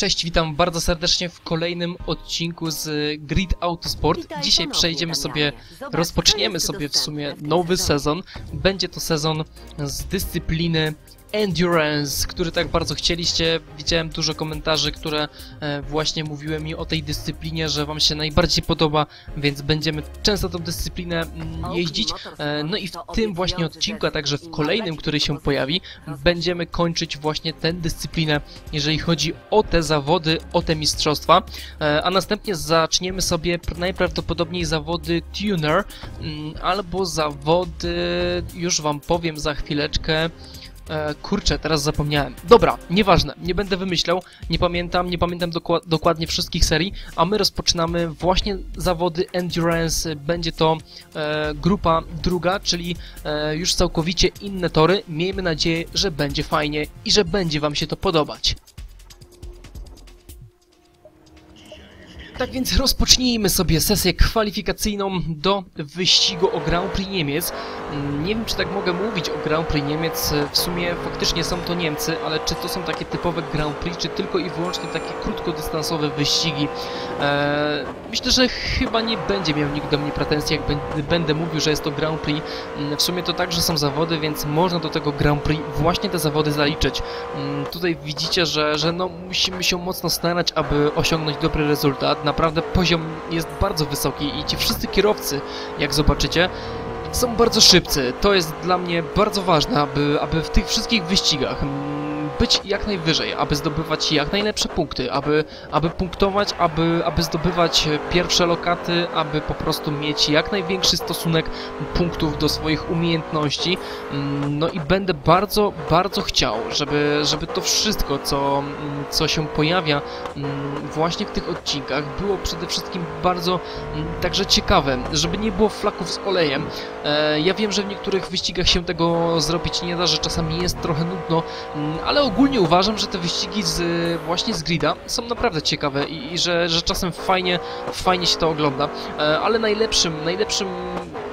Cześć, witam bardzo serdecznie w kolejnym odcinku z Grid Autosport. Witaj Dzisiaj przejdziemy sobie, Zobacz, rozpoczniemy sobie w sumie nowy sezon. Będzie to sezon z dyscypliny Endurance, który tak bardzo chcieliście. Widziałem dużo komentarzy, które e, właśnie mówiły mi o tej dyscyplinie, że wam się najbardziej podoba, więc będziemy często tą dyscyplinę mm, jeździć. E, No i w tym właśnie odcinku, a także w kolejnym, który się pojawi, będziemy kończyć właśnie tę dyscyplinę, jeżeli chodzi o te zawody, o te mistrzostwa. E, A następnie zaczniemy sobie pr- najprawdopodobniej zawody tuner, mm, albo zawody, już wam powiem za chwileczkę. E, kurczę, teraz zapomniałem. Dobra, nieważne, nie będę wymyślał, nie pamiętam, nie pamiętam dokła- dokładnie wszystkich serii, a my rozpoczynamy właśnie zawody Endurance. Będzie to e, grupa druga, czyli e, już całkowicie inne tory. Miejmy nadzieję, że będzie fajnie i że będzie Wam się to podobać. Tak więc rozpocznijmy sobie sesję kwalifikacyjną do wyścigu o Grand Prix Niemiec. Nie wiem, czy tak mogę mówić o Grand Prix Niemiec. W sumie faktycznie są to Niemcy, ale czy to są takie typowe Grand Prix, czy tylko i wyłącznie takie krótkodystansowe wyścigi? Eee, myślę, że chyba nie będzie miał nikt do mnie pretensji, jak bę- będę mówił, że jest to Grand Prix. Mm, W sumie to także są zawody, więc można do tego Grand Prix właśnie te zawody zaliczyć. Mm, Tutaj widzicie, że, że no, musimy się mocno starać, aby osiągnąć dobry rezultat. Naprawdę poziom jest bardzo wysoki i ci wszyscy kierowcy, jak zobaczycie, są bardzo szybcy. To jest dla mnie bardzo ważne, aby, aby w tych wszystkich wyścigach mm, być jak najwyżej, aby zdobywać jak najlepsze punkty, aby, aby punktować, aby, aby zdobywać pierwsze lokaty, aby po prostu mieć jak największy stosunek punktów do swoich umiejętności. Mm, No i będę bardzo, bardzo chciał, żeby, żeby to wszystko, co, mm, co się pojawia mm, właśnie w tych odcinkach, było przede wszystkim bardzo także ciekawe, żeby nie było flaków z olejem. E, Ja wiem, że w niektórych wyścigach się tego zrobić nie da, że czasami jest trochę nudno, mm, ale ogólnie uważam, że te wyścigi z, właśnie z grida są naprawdę ciekawe i, i że, że czasem fajnie, fajnie się to ogląda. E, Ale najlepszym, najlepszym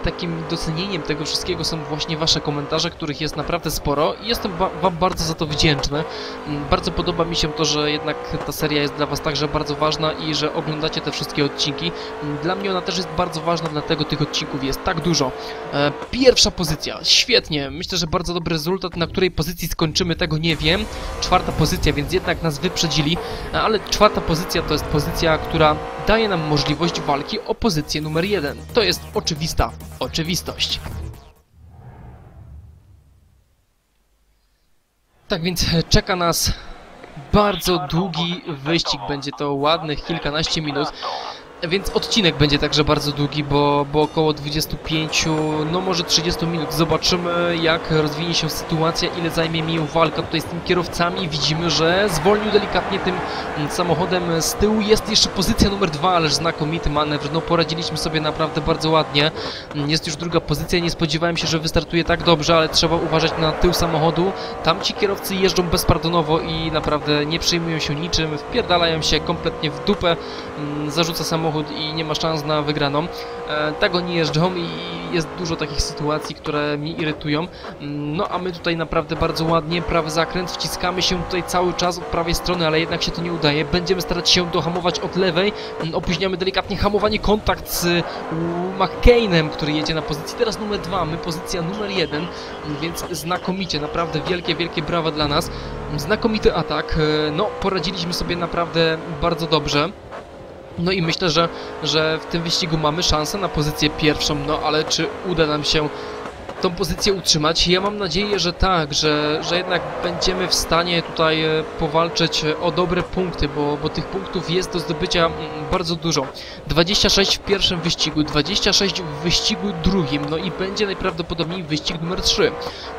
takim docenieniem tego wszystkiego są właśnie wasze komentarze, których jest naprawdę sporo i jestem wam bardzo za to wdzięczny. Mm, Bardzo podoba mi się to, że jednak ta seria jest dla was także bardzo ważna i że oglądacie te wszystkie odcinki. Mm, Dla mnie ona też jest bardzo ważna, dlatego tych odcinków jest tak dużo. E, Pierwsza pozycja, świetnie. Myślę, że bardzo dobry rezultat. Na której pozycji skończymy, tego nie wiem. Czwarta pozycja, więc jednak nas wyprzedzili, E, ale czwarta pozycja to jest pozycja, która daje nam możliwość walki o pozycję numer jeden. To jest oczywista oczywistość. Tak więc e, czeka nas bardzo długi wyścig. Będzie to ładnych kilkanaście minut. Więc odcinek będzie także bardzo długi, bo, bo około 25, no może 30 minut. Zobaczymy jak rozwinie się sytuacja, ile zajmie mi walka tutaj z tymi kierowcami. Widzimy, że zwolnił delikatnie tym mm, samochodem z tyłu. Jest jeszcze pozycja numer dwa, ależ znakomity manewr. No poradziliśmy sobie naprawdę bardzo ładnie. Mm, Jest już druga pozycja, nie spodziewałem się, że wystartuje tak dobrze, ale trzeba uważać na tył samochodu. Tam ci kierowcy jeżdżą bezpardonowo i naprawdę nie przejmują się niczym, wpierdalają się kompletnie w dupę, mm, zarzuca samochód i nie ma szans na wygraną. E, tak oni jeżdżą i jest dużo takich sytuacji, które mnie irytują. Mm, No a my tutaj naprawdę bardzo ładnie, prawy zakręt, wciskamy się tutaj cały czas od prawej strony, ale jednak się to nie udaje. Będziemy starać się dohamować od lewej, Mm, opóźniamy delikatnie hamowanie, kontakt z McCainem, który jedzie na pozycji teraz numer dwa, my pozycja numer jeden, Mm, więc znakomicie, naprawdę wielkie, wielkie brawa dla nas. Znakomity atak, E, no poradziliśmy sobie naprawdę bardzo dobrze. No i myślę, że, że w tym wyścigu mamy szansę na pozycję pierwszą, no ale czy uda nam się tą pozycję utrzymać? Ja mam nadzieję, że tak, że, że jednak będziemy w stanie tutaj e, powalczyć e, o dobre punkty, bo, bo tych punktów jest do zdobycia mm, bardzo dużo. 26 w pierwszym wyścigu, 26 w wyścigu drugim, no i będzie najprawdopodobniej wyścig numer 3.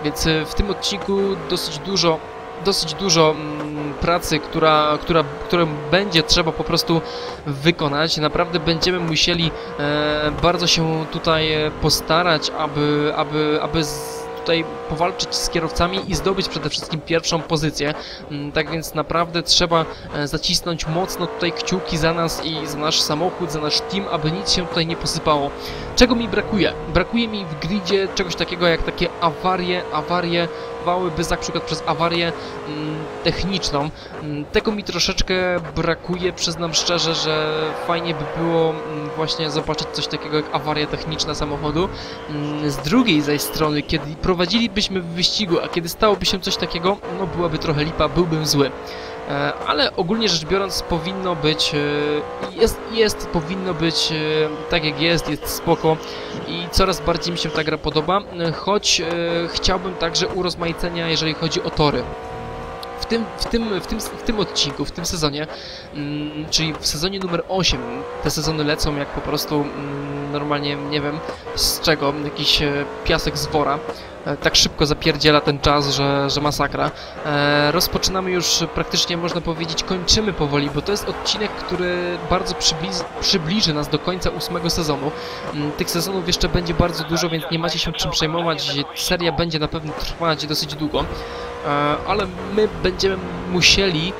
Więc e, w tym odcinku dosyć dużo dosyć dużo mm, pracy, która, która, którą będzie trzeba po prostu wykonać. Naprawdę będziemy musieli e, bardzo się tutaj e, postarać, aby, aby, aby z, tutaj powalczyć z kierowcami i zdobyć przede wszystkim pierwszą pozycję. Mm, Tak więc naprawdę trzeba e, zacisnąć mocno tutaj kciuki za nas i za nasz samochód, za nasz team, aby nic się tutaj nie posypało. Czego mi brakuje? Brakuje mi w gridzie czegoś takiego jak takie awarie, awarie, wały, by na przykład przez awarię mm, techniczną. Mm, Tego mi troszeczkę brakuje, przyznam szczerze, że fajnie by było mm, właśnie zobaczyć coś takiego jak awaria techniczna samochodu. Mm, Z drugiej zaś strony, kiedy prowadzilibyśmy w wyścigu, a kiedy stałoby się coś takiego, no byłaby trochę lipa, byłbym zły. E, Ale ogólnie rzecz biorąc powinno być, e, jest, jest, powinno być e, tak jak jest, jest spoko i coraz bardziej mi się ta gra podoba, choć chciałbym także urozmaicenia, jeżeli chodzi o tory. W tym, w, tym, w, tym, w tym odcinku, w tym sezonie, mm, czyli w sezonie numer 8, te sezony lecą jak po prostu mm, normalnie, nie wiem z czego, jakiś e, piasek z wora. Tak szybko zapierdziela ten czas, że, że masakra. E, rozpoczynamy już praktycznie, można powiedzieć, kończymy powoli, bo to jest odcinek, który bardzo przybliż, przybliży nas do końca ósmego sezonu. Mm, Tych sezonów jeszcze będzie bardzo dużo, więc nie macie się czym przejmować. Seria będzie na pewno trwać dosyć długo. E, ale my będziemy musieli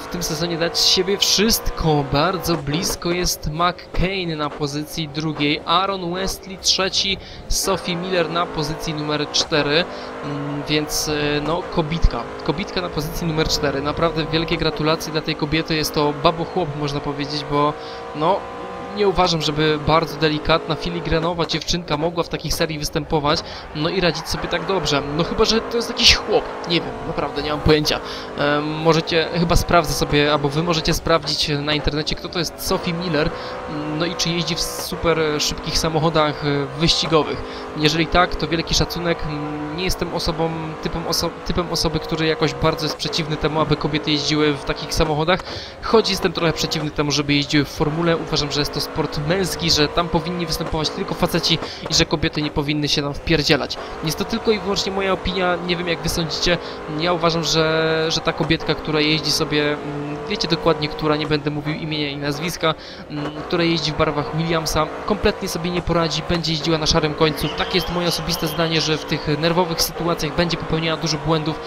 w tym sezonie dać z siebie wszystko. Bardzo blisko jest McCain na pozycji drugiej, Aaron Westley trzeci, Sophie Miller na pozycji numer 4, mm, więc e, no kobitka. Kobitka na pozycji numer 4. Naprawdę wielkie gratulacje dla tej kobiety. Jest to babochłop można powiedzieć, bo no nie uważam, żeby bardzo delikatna, filigranowa dziewczynka mogła w takiej serii występować, no i radzić sobie tak dobrze. No chyba, że to jest jakiś chłop. Nie wiem, naprawdę nie mam pojęcia. Możecie, chyba sprawdzę sobie, albo wy możecie sprawdzić na internecie, kto to jest Sophie Miller, no i czy jeździ w super szybkich samochodach e, wyścigowych. Jeżeli tak, to wielki szacunek. Nie jestem osobą, typem, oso typem osoby, który jakoś bardzo jest przeciwny temu, aby kobiety jeździły w takich samochodach, choć jestem trochę przeciwny temu, żeby jeździły w formule. Uważam, że jest to sport męski, że tam powinni występować tylko faceci i że kobiety nie powinny się tam wpierdzielać. Jest to tylko i wyłącznie moja opinia, nie wiem jak wy sądzicie. Ja uważam, że, że ta kobietka, która jeździ sobie, mm, wiecie dokładnie, która, nie będę mówił imienia i nazwiska, mm, która jeździ w barwach Williamsa, kompletnie sobie nie poradzi, będzie jeździła na szarym końcu. Takie jest moje osobiste zdanie, że w tych nerwowych sytuacjach będzie popełniała dużo błędów.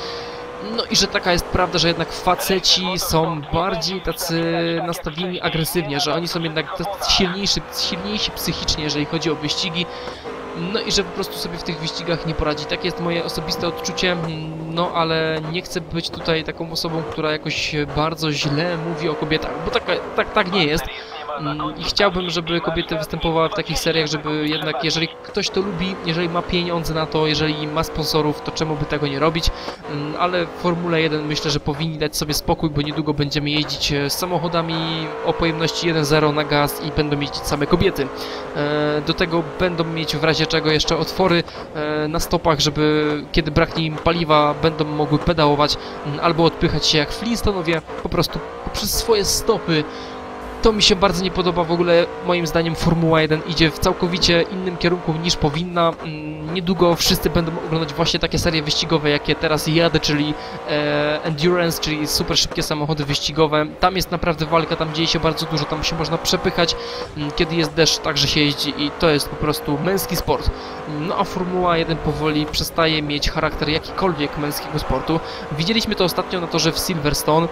No i że taka jest prawda, że jednak faceci są bardziej tacy nastawieni agresywnie, że oni są jednak silniejsi, silniejsi psychicznie, jeżeli chodzi o wyścigi. No i że po prostu sobie w tych wyścigach nie poradzi. Takie jest moje osobiste odczucie, no ale nie chcę być tutaj taką osobą, która jakoś bardzo źle mówi o kobietach, bo tak, tak, tak nie jest. Mm, I chciałbym, żeby kobiety występowały w takich seriach, żeby jednak, jeżeli ktoś to lubi, jeżeli ma pieniądze na to, jeżeli ma sponsorów, to czemu by tego nie robić? Mm, Ale w Formule 1 myślę, że powinni dać sobie spokój, bo niedługo będziemy jeździć e, samochodami o pojemności 1.0 na gaz i będą jeździć same kobiety. E, Do tego będą mieć w razie czego jeszcze otwory e, na stopach, żeby kiedy braknie im paliwa, będą mogły pedałować mm, albo odpychać się jak Flintstonowie, po prostu poprzez swoje stopy to mi się bardzo nie podoba w ogóle. Moim zdaniem Formuła 1 idzie w całkowicie innym kierunku niż powinna. Mm, Niedługo wszyscy będą oglądać właśnie takie serie wyścigowe, jakie teraz jadę, czyli e, Endurance, czyli super szybkie samochody wyścigowe. Tam jest naprawdę walka, tam dzieje się bardzo dużo, tam się można przepychać. Mm, Kiedy jest deszcz, także się jeździ i to jest po prostu męski sport. No a Formuła 1 powoli przestaje mieć charakter jakikolwiek męskiego sportu. Widzieliśmy to ostatnio na torze w Silverstone.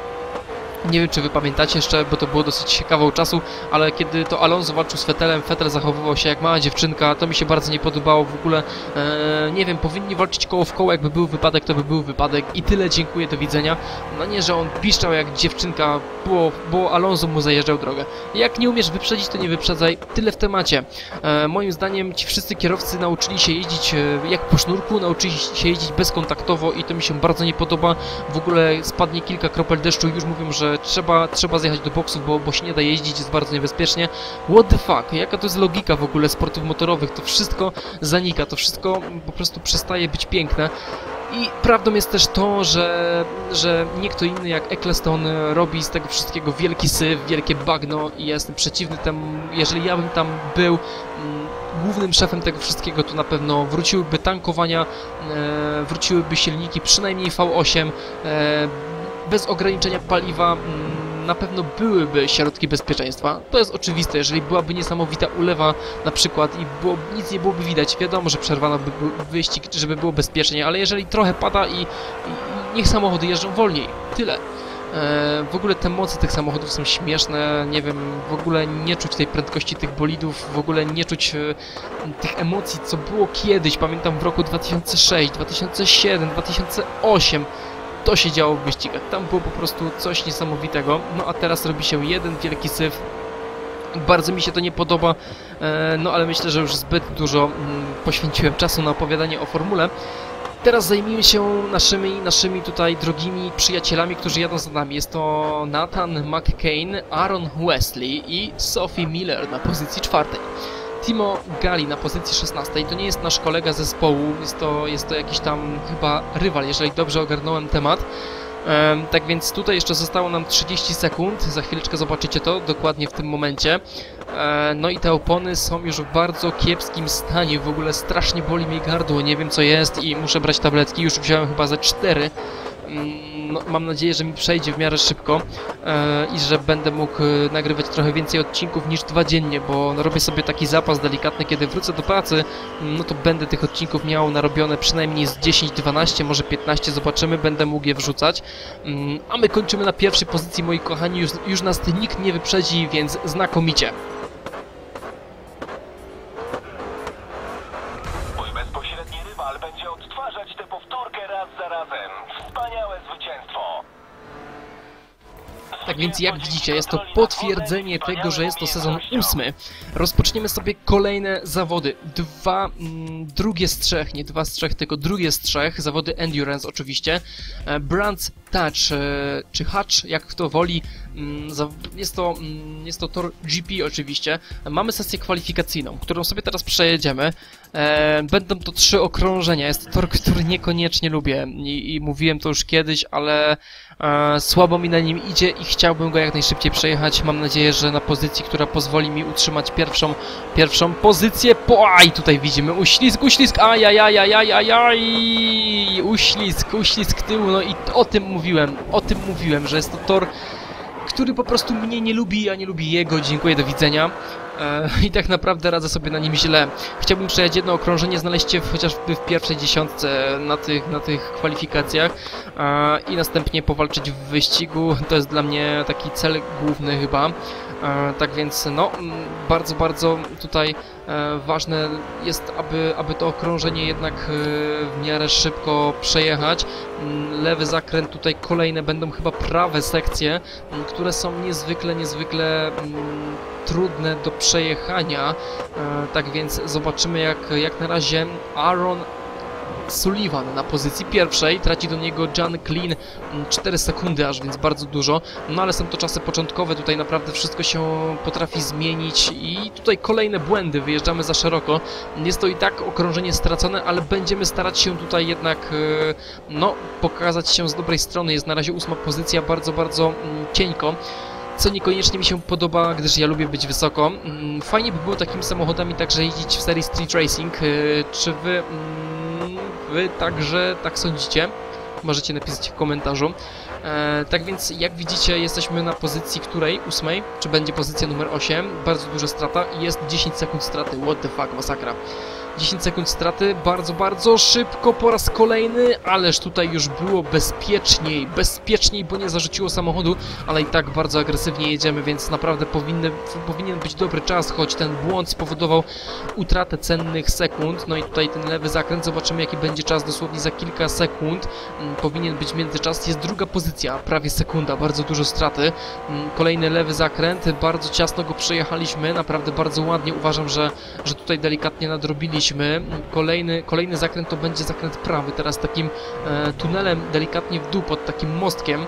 Nie wiem, czy wy pamiętacie jeszcze, bo to było dosyć kawał czasu, ale kiedy to Alonso walczył z Fetelem, Fetel zachowywał się jak mała dziewczynka, to mi się bardzo nie podobało w ogóle. E, nie wiem, powinni walczyć koło w koło, jakby był wypadek, to by był wypadek i tyle, dziękuję, do widzenia. No nie, że on piszczał jak dziewczynka, bo, bo Alonso mu zajeżdżał drogę. Jak nie umiesz wyprzedzić, to nie wyprzedzaj, tyle w temacie. E, moim zdaniem ci wszyscy kierowcy nauczyli się jeździć e, jak po sznurku, nauczyli się jeździć bezkontaktowo i to mi się bardzo nie podoba. W ogóle spadnie kilka kropel deszczu już mówią, że trzeba, trzeba zjechać do boksów, bo, bo się nie da jeździć, jest bardzo niebezpiecznie. What the fuck? Jaka to jest logika w ogóle sportów motorowych? To wszystko zanika, to wszystko po prostu przestaje być piękne. I prawdą jest też to, że, że nie kto inny jak Eccleston robi z tego wszystkiego wielki syf, wielkie bagno i ja jestem przeciwny temu, jeżeli ja bym tam był mm, głównym szefem tego wszystkiego, to na pewno wróciłyby tankowania, e, wróciłyby silniki, przynajmniej V8, e, bez ograniczenia paliwa mm, na pewno byłyby środki bezpieczeństwa. To jest oczywiste, jeżeli byłaby niesamowita ulewa na przykład i było, nic nie byłoby widać, wiadomo, że przerwano by wyścig, żeby było bezpiecznie, ale jeżeli trochę pada i, i, i niech samochody jeżdżą wolniej, tyle. E, w ogóle te moce tych samochodów są śmieszne, nie wiem, w ogóle nie czuć tej prędkości tych bolidów, w ogóle nie czuć e, tych emocji, co było kiedyś, pamiętam w roku 2006, 2007, 2008, to się działo w wyścigach. Tam było po prostu coś niesamowitego. No a teraz robi się jeden wielki syf. Bardzo mi się to nie podoba, e, no ale myślę, że już zbyt dużo mm, poświęciłem czasu na opowiadanie o formule. Teraz zajmijmy się naszymi, naszymi tutaj drogimi przyjacielami, którzy jadą za nami. Jest to Nathan McCain, Aaron Wesley i Sophie Miller na pozycji czwartej. Timo Gali na pozycji 16. To nie jest nasz kolega zespołu, jest to, jest to jakiś tam chyba rywal, jeżeli dobrze ogarnąłem temat. Tak więc tutaj jeszcze zostało nam 30 sekund, za chwileczkę zobaczycie to dokładnie w tym momencie. Ehm, no i te opony są już w bardzo kiepskim stanie, w ogóle strasznie boli mi gardło, nie wiem co jest i muszę brać tabletki, już wziąłem chyba ze 4 no, mam nadzieję, że mi przejdzie w miarę szybko e, i że będę mógł e, nagrywać trochę więcej odcinków niż dwa dziennie, bo no, robię sobie taki zapas delikatny, kiedy wrócę do pracy, no to będę tych odcinków miał narobione przynajmniej z 10, 12, może 15, zobaczymy, będę mógł je wrzucać. Mm, a my kończymy na pierwszej pozycji, moi kochani, już, już nas nikt nie wyprzedzi, więc znakomicie. Więc jak widzicie, jest to potwierdzenie tego, że jest to sezon ósmy. Rozpoczniemy sobie kolejne zawody. Dwa, mm, drugie z trzech, nie dwa z trzech, tylko drugie z trzech. Zawody Endurance oczywiście. E, Brands Touch, e, czy Hatch, jak kto woli. Mm, Jest to, mm, jest to tor GP oczywiście. Mamy sesję kwalifikacyjną, którą sobie teraz przejedziemy. E, Będą to trzy okrążenia. Jest to tor, który niekoniecznie lubię i, i mówiłem to już kiedyś, ale e, słabo mi na nim idzie i chciałbym go jak najszybciej przejechać. Mam nadzieję, że na pozycji, która pozwoli mi utrzymać pierwszą, pierwszą pozycję. Po, aj, tutaj widzimy uślizg, uślizg, ajajajajajajaj, uślizg, uślizg tyłu, no i o tym mówiłem, o tym mówiłem, że jest to tor, który po prostu mnie nie lubi, a nie lubi jego. Dziękuję, do widzenia. E, I tak naprawdę radzę sobie na nim źle. Chciałbym przejechać jedno okrążenie, znaleźć się chociażby w pierwszej dziesiątce na tych, na tych kwalifikacjach i następnie powalczyć w wyścigu. To jest dla mnie taki cel główny chyba. E, tak więc no, bardzo, bardzo tutaj ważne jest, aby, aby to okrążenie jednak e, w miarę szybko przejechać. Mm, Lewy zakręt, tutaj kolejne będą chyba prawe sekcje, m, które są niezwykle, niezwykle mm, trudne do przejechania. E, tak więc zobaczymy jak, jak na razie Aaron Sullivan na pozycji pierwszej, traci do niego John Clean 4 sekundy aż, więc bardzo dużo. No ale są to czasy początkowe, tutaj naprawdę wszystko się potrafi zmienić i tutaj kolejne błędy, wyjeżdżamy za szeroko. Jest to i tak okrążenie stracone, ale będziemy starać się tutaj jednak e, no, pokazać się z dobrej strony. Jest na razie ósma pozycja, bardzo, bardzo mm, cieńko co niekoniecznie mi się podoba, gdyż ja lubię być wysoko. Mm, Fajnie by było takimi samochodami także jeździć w serii Street Racing. Yy, Czy wy, mm, wy także tak sądzicie? Możecie napisać w komentarzu. E, tak więc, jak widzicie, jesteśmy na pozycji której? Ósmej? Czy będzie pozycja numer 8? Bardzo duża strata jest 10 sekund straty. What the fuck, masakra. 10 sekund straty, bardzo, bardzo szybko po raz kolejny, ależ tutaj już było bezpieczniej, bezpieczniej, bo nie zarzuciło samochodu, ale i tak bardzo agresywnie jedziemy, więc naprawdę powinny, powinien być dobry czas, choć ten błąd spowodował utratę cennych sekund. No i tutaj ten lewy zakręt, zobaczymy jaki będzie czas dosłownie za kilka sekund. Mm, Powinien być międzyczas, jest druga pozycja, prawie sekunda, bardzo dużo straty. Mm, Kolejny lewy zakręt, bardzo ciasno go przejechaliśmy, naprawdę bardzo ładnie, uważam, że, że tutaj delikatnie nadrobiliśmy. Kolejny, kolejny zakręt to będzie zakręt prawy, teraz takim e, tunelem delikatnie w dół pod takim mostkiem.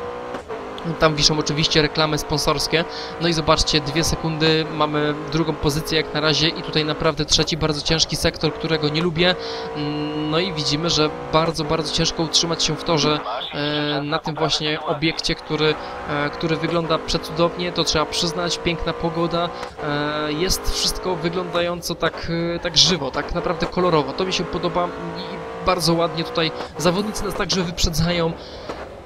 Tam wiszą oczywiście reklamy sponsorskie. No i zobaczcie, dwie sekundy, mamy drugą pozycję jak na razie i tutaj naprawdę trzeci bardzo ciężki sektor, którego nie lubię. Mm, No i widzimy, że bardzo, bardzo ciężko utrzymać się w torze e, na tym właśnie obiekcie, który, e, który wygląda przecudownie, to trzeba przyznać, piękna pogoda, e, jest wszystko wyglądająco tak, tak żywo, tak naprawdę kolorowo, to mi się podoba i bardzo ładnie tutaj zawodnicy nas także wyprzedzają,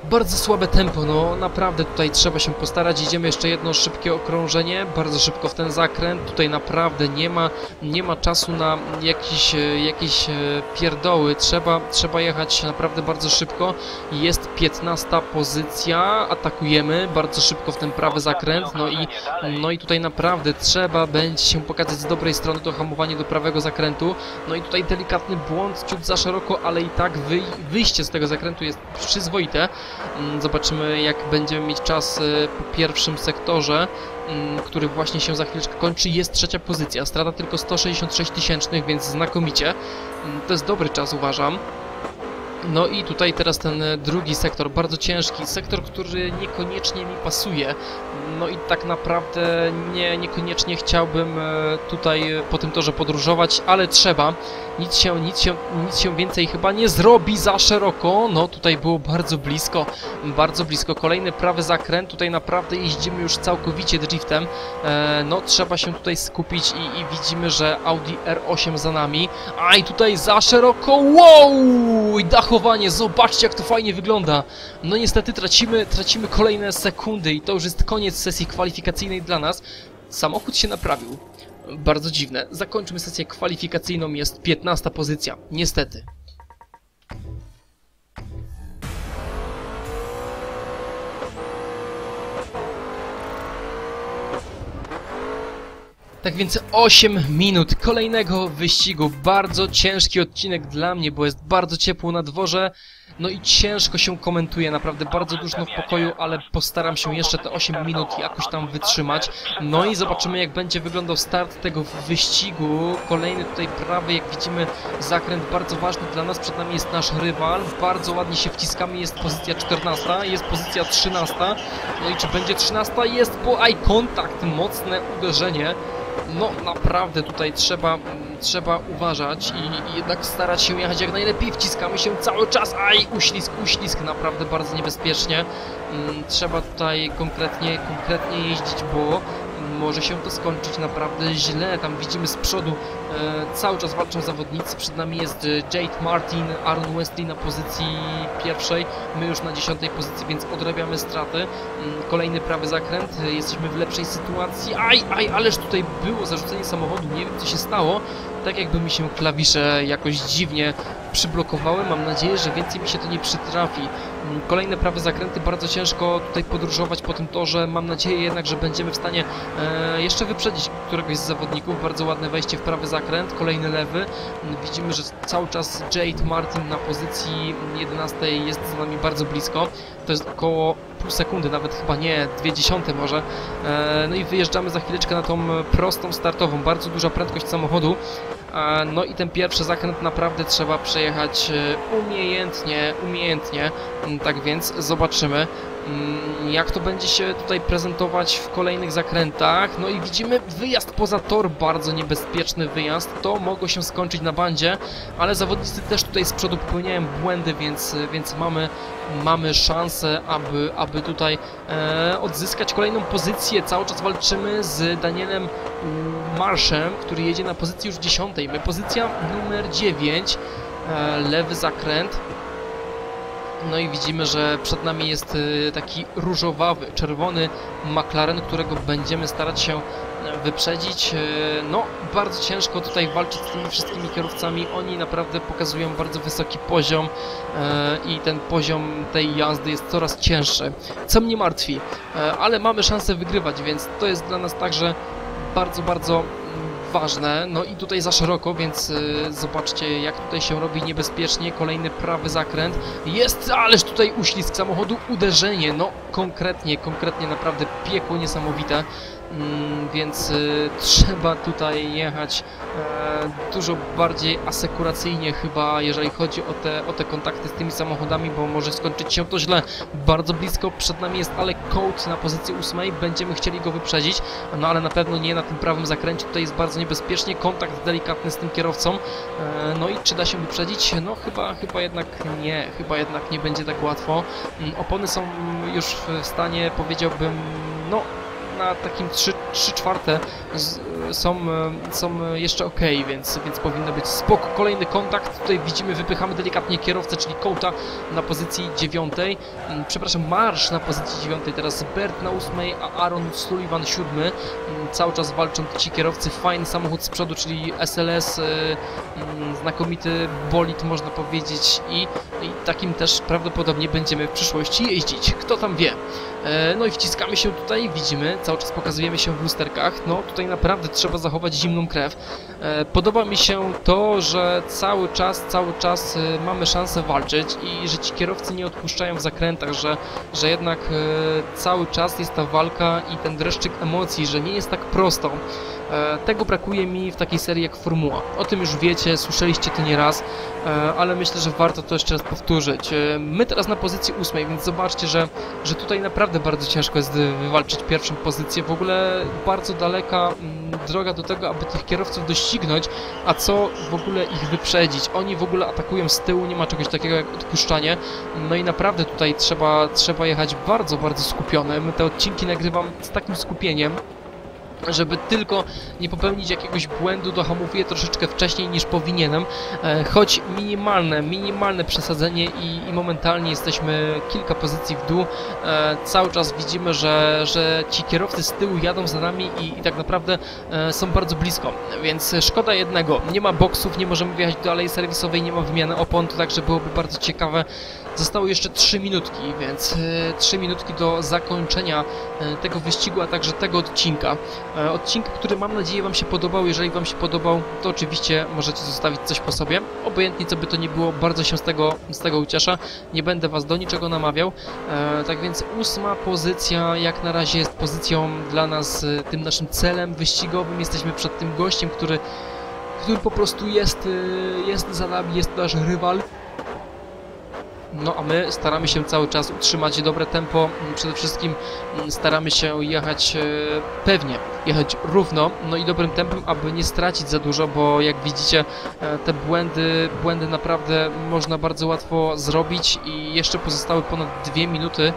bardzo słabe tempo, no naprawdę tutaj trzeba się postarać. Idziemy jeszcze jedno szybkie okrążenie, bardzo szybko w ten zakręt. Tutaj naprawdę nie ma, nie ma czasu na jakieś, e, jakieś e, pierdoły. Trzeba, trzeba jechać naprawdę bardzo szybko. Jest 15 pozycja, atakujemy bardzo szybko w ten prawy zakręt. No i, no i tutaj naprawdę trzeba będzie się pokazać z dobrej strony to hamowanie do prawego zakrętu. No i tutaj delikatny błąd, ciut za szeroko, ale i tak wyj wyjście z tego zakrętu jest przyzwoite. Mm, Zobaczymy jak będziemy mieć czas e, po pierwszym sektorze, mm, który właśnie się za chwileczkę kończy. Jest trzecia pozycja, strata tylko 166 tysięcznych, więc znakomicie. Mm, To jest dobry czas uważam. No i tutaj teraz ten e, drugi sektor, bardzo ciężki, sektor, który niekoniecznie mi pasuje. No i tak naprawdę nie, niekoniecznie chciałbym e, tutaj po tym torze podróżować, ale trzeba. Nic się, nic, się, nic się więcej chyba nie zrobi za szeroko. No tutaj było bardzo blisko, bardzo blisko. Kolejny prawy zakręt, tutaj naprawdę jeździmy już całkowicie driftem. E, no trzeba się tutaj skupić i, i widzimy, że Audi R8 za nami. A i tutaj za szeroko, wow! I dachowanie, zobaczcie jak to fajnie wygląda. No niestety tracimy, tracimy kolejne sekundy i to już jest koniec sesji kwalifikacyjnej dla nas. Samochód się naprawił. Bardzo dziwne. Zakończmy sesję kwalifikacyjną, jest 15 pozycja. Niestety. Tak więc 8 minut kolejnego wyścigu. Bardzo ciężki odcinek dla mnie, bo jest bardzo ciepło na dworze. No i ciężko się komentuje, naprawdę bardzo duszno w pokoju, ale postaram się jeszcze te 8 minut jakoś tam wytrzymać. No i zobaczymy jak będzie wyglądał start tego wyścigu. Kolejny tutaj prawy, jak widzimy, zakręt bardzo ważny dla nas. Przed nami jest nasz rywal. Bardzo ładnie się wciskamy, jest pozycja 14, jest pozycja 13. No i czy będzie 13? Jest po eye contact, mocne uderzenie. No naprawdę tutaj trzeba, mm, trzeba uważać i, i jednak starać się jechać jak najlepiej. Wciskamy się cały czas. Aj, uślizg, uślizg, naprawdę bardzo niebezpiecznie. Mm, Trzeba tutaj konkretnie, konkretnie jeździć, bo może się to skończyć naprawdę źle. Tam widzimy z przodu e, cały czas walczą zawodnicy. Przed nami jest e, Jade Martin, Aaron Wesley na pozycji pierwszej. My już na dziesiątej pozycji, więc odrabiamy straty. Mm, Kolejny prawy zakręt. Jesteśmy w lepszej sytuacji. Aj, aj, ależ tutaj było zarzucenie samochodu. Nie wiem co się stało. Tak jakby mi się klawisze jakoś dziwnie przyblokowały. Mam nadzieję, że więcej mi się to nie przytrafi. Mm, Kolejne prawe zakręty, bardzo ciężko tutaj podróżować po tym torze. Mam nadzieję jednak, że będziemy w stanie e, jeszcze wyprzedzić któregoś z zawodników. Bardzo ładne wejście w prawy zakręt, kolejny lewy. Widzimy, że cały czas Jade Martin na pozycji 11 jest za nami bardzo blisko. To jest około pół sekundy, nawet chyba nie, dwie dziesiąte może. E, no i wyjeżdżamy za chwileczkę na tą prostą startową. Bardzo duża prędkość samochodu. E, No i ten pierwszy zakręt naprawdę trzeba przejechać e, umiejętnie, umiejętnie. Mm, Tak więc zobaczymy, jak to będzie się tutaj prezentować w kolejnych zakrętach. No i widzimy wyjazd poza tor, bardzo niebezpieczny wyjazd. To mogło się skończyć na bandzie, ale zawodnicy też tutaj z przodu popełniają błędy, więc, więc mamy, mamy szansę, aby, aby tutaj e, odzyskać kolejną pozycję. Cały czas walczymy z Danielem mm, Marszem, który jedzie na pozycji już dziesiątej. My pozycja numer 9, e, lewy zakręt. No i widzimy, że przed nami jest y, taki różowawy, czerwony McLaren, którego będziemy starać się e, wyprzedzić. Y, No, bardzo ciężko tutaj walczyć z tymi wszystkimi kierowcami. Oni naprawdę pokazują bardzo wysoki poziom e, i ten poziom tej jazdy jest coraz cięższy. Co mnie martwi, E, ale mamy szansę wygrywać, więc to jest dla nas także bardzo, bardzo ważne. No i tutaj za szeroko, więc y, zobaczcie jak tutaj się robi niebezpiecznie. Kolejny prawy zakręt. Jest, ależ tutaj uślizg samochodu, uderzenie. No konkretnie, konkretnie naprawdę piekło niesamowite. Mm, więc y, trzeba tutaj jechać e, dużo bardziej asekuracyjnie chyba, jeżeli chodzi o te, o te kontakty z tymi samochodami, bo może skończyć się to źle. Bardzo blisko przed nami jest ale Coat na pozycji ósmej, będziemy chcieli go wyprzedzić, no ale na pewno nie na tym prawym zakręcie, tutaj jest bardzo niebezpiecznie, kontakt delikatny z tym kierowcą, e, no i czy da się wyprzedzić? No chyba, chyba jednak nie, chyba jednak nie będzie tak łatwo. Mm, Opony są już w stanie, powiedziałbym, no na takim 3, 3 czwarte są, e, są jeszcze ok, więc, więc powinno być spoko. Kolejny kontakt, tutaj widzimy, wypychamy delikatnie kierowcę, czyli Kołta na pozycji dziewiątej. Mm, Przepraszam, Marsz na pozycji dziewiątej, teraz Bert na ósmej, a Aaron Sullivan siódmy. Mm, Cały czas walczą ci kierowcy, fajny samochód z przodu, czyli SLS, e, mm, znakomity bolid można powiedzieć i i takim też prawdopodobnie będziemy w przyszłości jeździć. Kto tam wie? E, No i wciskamy się tutaj, widzimy, cały czas pokazujemy się w lusterkach. No tutaj naprawdę trzeba zachować zimną krew. E, Podoba mi się to, że cały czas, cały czas e, mamy szansę walczyć i że ci kierowcy nie odpuszczają w zakrętach, że, że jednak cały czas jest ta walka i ten dreszczyk emocji, że nie jest tak prosto. Tego brakuje mi w takiej serii jak Formuła. O tym już wiecie, słyszeliście to nieraz, ale myślę, że warto to jeszcze raz powtórzyć. E, My teraz na pozycji ósmej, więc zobaczcie, że, że tutaj naprawdę bardzo ciężko jest wywalczyć pierwszą pozycję. W ogóle bardzo daleka mm, droga do tego, aby tych kierowców doścignąć, a co w ogóle ich wyprzedzić. Oni w ogóle atakują z tyłu, nie ma czegoś takiego jak odpuszczanie. No i naprawdę tutaj trzeba, trzeba jechać bardzo, bardzo skupionym. Te odcinki nagrywam z takim skupieniem, żeby tylko nie popełnić jakiegoś błędu, dohamowuję troszeczkę wcześniej niż powinienem, e, choć minimalne, minimalne przesadzenie i, i momentalnie jesteśmy kilka pozycji w dół. E, cały czas widzimy, że, że ci kierowcy z tyłu jadą za nami i, i tak naprawdę e, są bardzo blisko, więc szkoda jednego, nie ma boksów, nie możemy wjechać do alei serwisowej, nie ma wymiany opon, to także byłoby bardzo ciekawe. Zostały jeszcze 3 minutki, więc e, 3 minutki do zakończenia tego wyścigu, a także tego odcinka. E, Odcinek, który mam nadzieję Wam się podobał. Jeżeli Wam się podobał, to oczywiście możecie zostawić coś po sobie. Obojętnie co by to nie było, bardzo się z tego, z tego ucieszę. Nie będę Was do niczego namawiał. E, tak więc ósma pozycja jak na razie jest pozycją dla nas, e, tym naszym celem wyścigowym. Jesteśmy przed tym gościem, który, który po prostu jest, jest za nami, jest nasz rywal. No a my staramy się cały czas utrzymać dobre tempo. Mm, Przede wszystkim mm, staramy się jechać e, pewnie, jechać równo, no i dobrym tempem, aby nie stracić za dużo, bo jak widzicie e, te błędy, błędy naprawdę można bardzo łatwo zrobić i jeszcze pozostały ponad dwie minuty,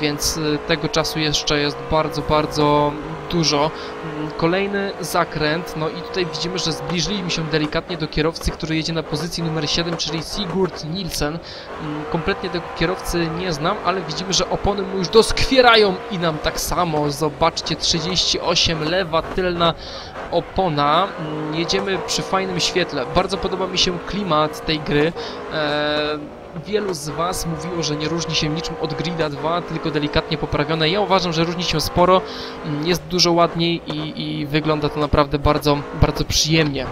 więc e, tego czasu jeszcze jest bardzo, bardzo dużo. Mm, Kolejny zakręt, no i tutaj widzimy, że zbliżyli mi się delikatnie do kierowcy, który jedzie na pozycji numer 7, czyli Sigurd Nielsen. Mm, Kompletnie tego kierowcy nie znam, ale widzimy, że opony mu już doskwierają i nam tak samo. Zobaczcie, 38, lewa, tylna opona. Mm, Jedziemy przy fajnym świetle. Bardzo podoba mi się klimat tej gry. Eee, Wielu z Was mówiło, że nie różni się niczym od Grida 2, tylko delikatnie poprawione. Ja uważam, że różni się sporo, mm, jest dużo ładniej i, i wygląda to naprawdę bardzo, bardzo przyjemnie.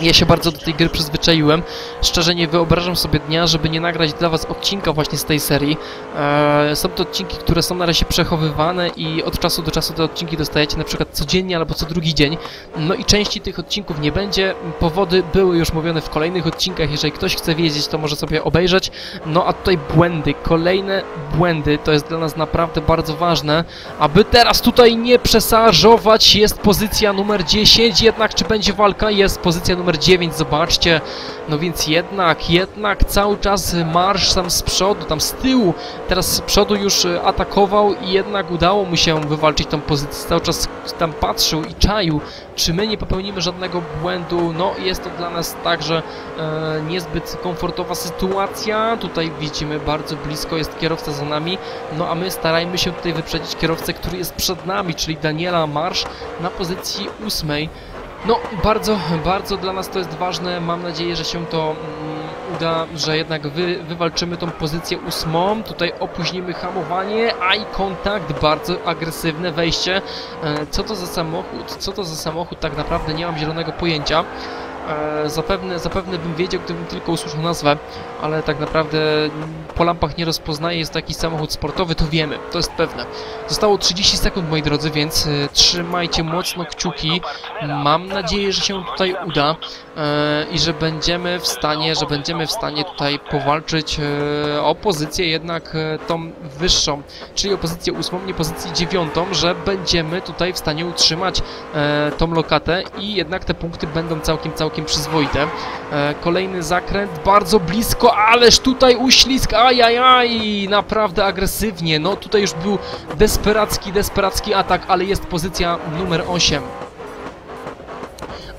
Ja się bardzo do tej gry przyzwyczaiłem. Szczerze nie wyobrażam sobie dnia, żeby nie nagrać dla Was odcinka właśnie z tej serii. Eee, są to odcinki, które są na razie przechowywane i od czasu do czasu te odcinki dostajecie na przykład codziennie albo co drugi dzień. No i części tych odcinków nie będzie. Powody były już mówione w kolejnych odcinkach. Jeżeli ktoś chce wiedzieć, to może sobie obejrzeć. No a tutaj błędy, kolejne błędy, to jest dla nas naprawdę bardzo ważne, aby teraz tutaj nie przesażować. Jest pozycja numer 10, jednak czy będzie walka? Jest pozycja numer 9, zobaczcie. No więc jednak, jednak cały czas marsz tam z przodu, tam z tyłu. Teraz z przodu już e, atakował i jednak udało mu się wywalczyć tą pozycję. Cały czas tam patrzył i czaił, czy my nie popełnimy żadnego błędu. No jest to dla nas także e, niezbyt komfortowa sytuacja. Tutaj widzimy bardzo blisko jest kierowca za nami. No a my starajmy się tutaj wyprzedzić kierowcę, który jest przed nami, czyli Daniela Marsz na pozycji ósmej. No, bardzo, bardzo dla nas to jest ważne. Mam nadzieję, że się to mm, uda, że jednak wy, wywalczymy tą pozycję ósmą. Tutaj opóźnimy hamowanie, eye contact, bardzo agresywne wejście. E, co to za samochód? Co to za samochód? Tak naprawdę nie mam zielonego pojęcia. E, zapewne, zapewne bym wiedział, gdybym tylko usłyszał nazwę, ale tak naprawdę po lampach nie rozpoznaję, jest to jakiś samochód sportowy, to wiemy, to jest pewne. Zostało 30 sekund, moi drodzy, więc e, trzymajcie mocno kciuki. Mam nadzieję, że się tutaj uda i że będziemy w stanie, że będziemy w stanie tutaj powalczyć e, o pozycję jednak e, tą wyższą, czyli o pozycję ósmą, nie pozycję dziewiątą, że będziemy tutaj w stanie utrzymać e, tą lokatę i jednak te punkty będą całkiem, całkiem przyzwoite. E, kolejny zakręt, bardzo blisko, ależ tutaj uślizg, ajajaj, naprawdę agresywnie, no tutaj już był desperacki, desperacki atak, ale jest pozycja numer 8.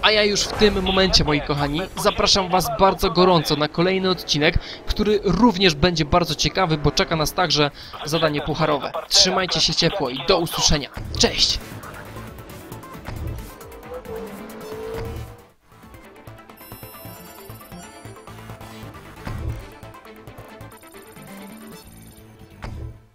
A ja już w tym momencie, moi kochani, zapraszam Was bardzo gorąco na kolejny odcinek, który również będzie bardzo ciekawy, bo czeka nas także zadanie pucharowe. Trzymajcie się ciepło i do usłyszenia. Cześć!